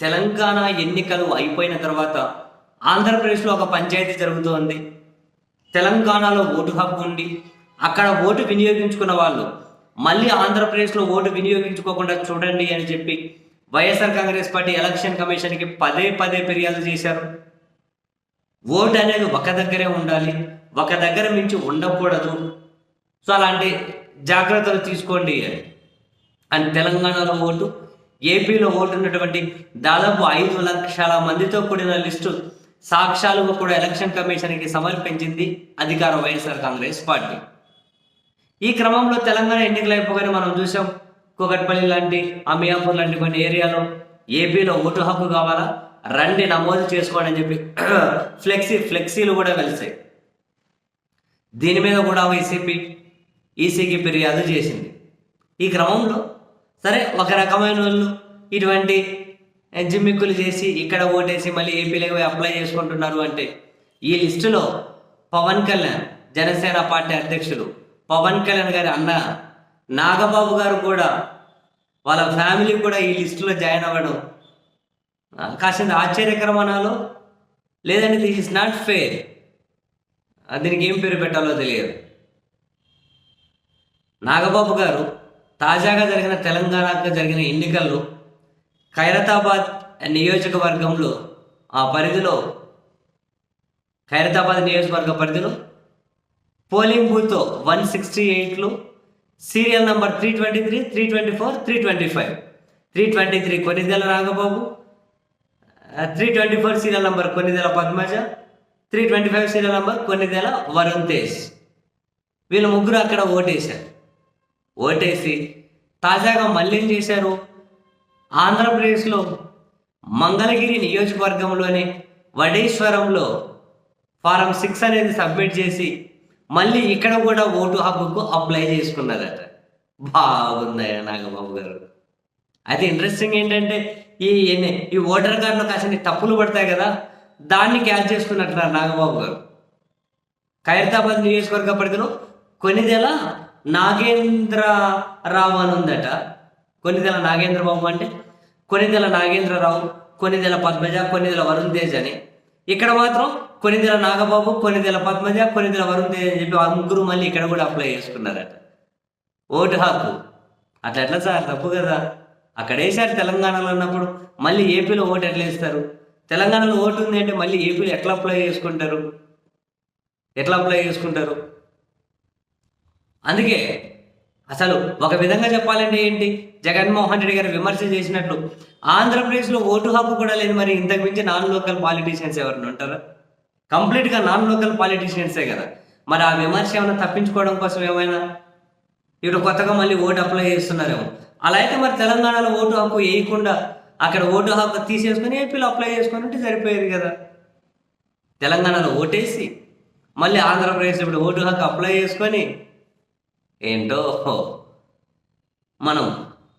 తెలంగాణ ఎన్నికలు అయిపోయిన తర్వాత ఆంధ్రప్రదేశ్లో ఒక పంచాయతీ జరుగుతోంది. తెలంగాణలో ఓటు హక్కు ఉండి అక్కడ ఓటు వినియోగించుకున్న వాళ్ళు మళ్ళీ ఆంధ్రప్రదేశ్లో ఓటు వినియోగించుకోకుండా చూడండి అని చెప్పి వైఎస్ఆర్ కాంగ్రెస్ పార్టీ ఎలక్షన్ కమిషన్కి పదే పదే ఫిర్యాదు చేశారు. ఓటు అనేది ఒక దగ్గరే ఉండాలి. ఒక దగ్గర మించి ఉండకూడదు. సో అలాంటి జాగ్రత్తలు తీసుకోండి అని. అండ్ తెలంగాణలో ఓటు ఏపీలో ఓటున్నటువంటి దాదాపు ఐదు లక్షల మందితో కూడిన లిస్టు సాక్ష్యాలుగా కూడా ఎలక్షన్ కమిషన్కి సమర్పించింది అధికార వైఎస్ఆర్ కాంగ్రెస్ పార్టీ. ఈ క్రమంలో తెలంగాణ ఎన్నికలు అయిపోగానే మనం చూసాం కూకట్పల్లి లాంటి అమియాపూర్ లాంటి కొన్ని ఏరియాలో ఏపీలో ఓటు హక్కు కావాలా? రండి నమోదు చేసుకోండి అని చెప్పి ఫ్లెక్సీ ఫ్లెక్సీలు కూడా వెలిసాయి దీని మీద కూడా వైసీపీ ఈసీకి ఫిర్యాదు చేసింది. ఈ క్రమంలో సరే ఒక రకమైన వాళ్ళు ఇటువంటి జిమ్మిక్కులు చేసి ఇక్కడ ఓటేసి మళ్ళీ ఏపీలోకి అప్లై చేసుకుంటున్నారు అంటే ఈ లిస్టులో పవన్ కళ్యాణ్ జనసేన పార్టీ అధ్యక్షులు పవన్ కళ్యాణ్ గారి అన్న నాగబాబు గారు కూడా వాళ్ళ ఫ్యామిలీ కూడా ఈ లిస్టులో జాయిన్ అవ్వడం కాసింత ఆశ్చర్యకరమనాలో? లేదంటే దిస్ ఇస్ నాట్ ఫెయిర్ దీనికి ఏం పేరు పెట్టాలో తెలియదు. నాగబాబు గారు తాజాగా జరిగిన తెలంగాణకు జరిగిన ఎన్నికల్లో ఖైరతాబాద్ నియోజకవర్గంలో ఆ పరిధిలో ఖైరతాబాద్ నియోజకవర్గ పరిధిలో పోలింగ్ బూత్ వన్ సిక్స్టీ ఎయిట్లో serial number three twenty three three twenty four three twenty five. Three twenty three Konidela Nagababu three twenty four serial number Konidela Padmaja three twenty five serial number Konidela Varun Tej. వీళ్ళు ముగ్గురు అక్కడ ఓటేశారు. ఓటేసి తాజాగా మళ్ళీ ఏం చేశారు? ఆంధ్రప్రదేశ్లో మంగళగిరి నియోజకవర్గంలోని వడేశ్వరంలో ఫారం సిక్స్ అనేది సబ్మిట్ చేసి మళ్ళీ ఇక్కడ కూడా ఓటు హక్కుకు అప్లై చేసుకున్నారట. బాగుందయ్యా నాగబాబు గారు? అయితే ఇంట్రెస్టింగ్ ఏంటంటే ఈ ఎన్ని- ఈ ఓటర్ కార్డులో కాసిన తప్పులు పడతాయి కదా దాన్ని క్యాచ్ చేసుకున్నట్టున్నారు నాగబాబు గారు. ఖైరతాబాద్ నియోజకవర్గ పరిధిలో కొన్నిదెల నాగేంద్ర రావు అని ఉందట. కొన్నిదెల నాగేంద్ర బాబు అంటే? కొన్నిదెల నాగేంద్రరావు కొన్నిదెల పద్మజ కొన్నిదెల వరుణ్ తేజ్ అని. ఇక్కడ మాత్రం కొన్నిదెల నాగబాబు కొన్నిదెల పద్మజ కొన్నిదెల వరుణ్ తేజ్ అని చెప్పి ఆ ముగ్గురు మళ్ళీ ఇక్కడ కూడా అప్లై చేసుకున్నారట. ఓటు హక్కు. అట్లా ఎట్లా సార్? తప్పు కదా. అక్కడ వేసారు తెలంగాణలో ఉన్నప్పుడు. మళ్ళీ ఏపీలో ఓటు ఎట్లా వేస్తారు? తెలంగాణలో ఓటు ఉంది అంటే మళ్ళీ ఏపీలో ఎట్లా అప్లై చేసుకుంటారు? ఎట్లా అప్లై చేసుకుంటారు? అందుకే అసలు ఒక విధంగా చెప్పాలంటే ఏంటి? జగన్మోహన్ రెడ్డి గారు విమర్శ చేసినట్లు ఆంధ్రప్రదేశ్లో ఓటు హక్కు కూడా లేదు మరి ఇంతకు మించి నాన్ లోకల్ పాలిటీషియన్స్ ఎవరిని ఉంటారా? కంప్లీట్గా నాన్ లోకల్ పాలిటీషియన్సే కదా. మరి ఆ విమర్శ ఏమైనా తప్పించుకోవడం కోసం ఏమైనా? ఇప్పుడు కొత్తగా మళ్ళీ ఓటు అప్లై చేస్తున్నారేమో. అలా అయితే మరి తెలంగాణలో ఓటు హక్కు వేయకుండా అక్కడ ఓటు హక్కు తీసేసుకొని ఏపీలో అప్లై చేసుకొని ఉంటే సరిపోయేది కదా. తెలంగాణలో ఓటేసి మళ్ళీ ఆంధ్రప్రదేశ్ ఇప్పుడు ఓటు హక్కు అప్లై చేసుకొని ఏంటో? మనం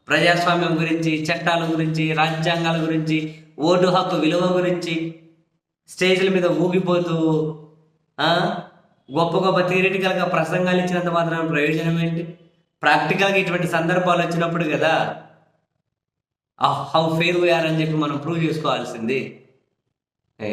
ప్రజాస్వామ్యం గురించి చట్టాల గురించి రాజ్యాంగాల గురించి ఓటు హక్కు విలువ గురించి స్టేజ్ల మీద ఊగిపోతూ గొప్ప గొప్ప థియరిటికల్గా ప్రసంగాలు ఇచ్చినంత మాత్రం ప్రయోజనం ఏంటి? ప్రాక్టికల్గా ఇటువంటి సందర్భాలు వచ్చినప్పుడు కదా హౌ ఫెయిల్ వీఆర్ అని చెప్పి మనం ప్రూవ్ చేసుకోవాల్సింది. ఏ?